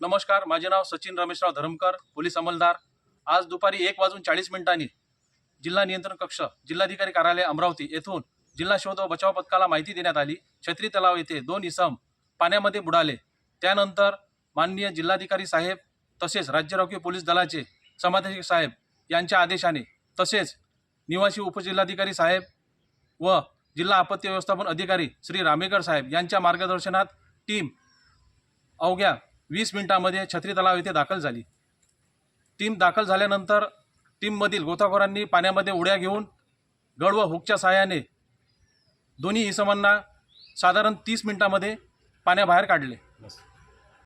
नमस्कार माझे नाव सचिन रमेशराव धरमकर पोलीस अंमलदार. आज दुपारी एक वाजून चाळीस मिनिटांनी जिल्हा नियंत्रण कक्ष जिल्हाधिकारी कार्यालय अमरावती येथून जिल्हा शोध व बचाव पथकाला माहिती देण्यात आली. छत्री तलाव येथे दोन इसम पाण्यामध्ये बुडाले. त्यानंतर माननीय जिल्हाधिकारी साहेब तसेच राज्य राखीव पोलीस दलाचे समादेशक साहेब यांच्या आदेशाने तसेच निवासी उपजिल्हाधिकारी साहेब व जिल्हा आपत्ती व्यवस्थापन अधिकारी श्री रामेकर साहेब यांच्या मार्गदर्शनात टीम अवघ्या वीस मिनिटामध्ये छत्री तलाव येथे दाखल झाली. टीम दाखल झाल्यानंतर टीममधील गोताखोरांनी पाण्यामध्ये उड्या घेऊन गड व हुकच्या सहाय्याने दोन्ही इसमांना साधारण तीस मिनिटामध्ये पाण्याबाहेर काढले.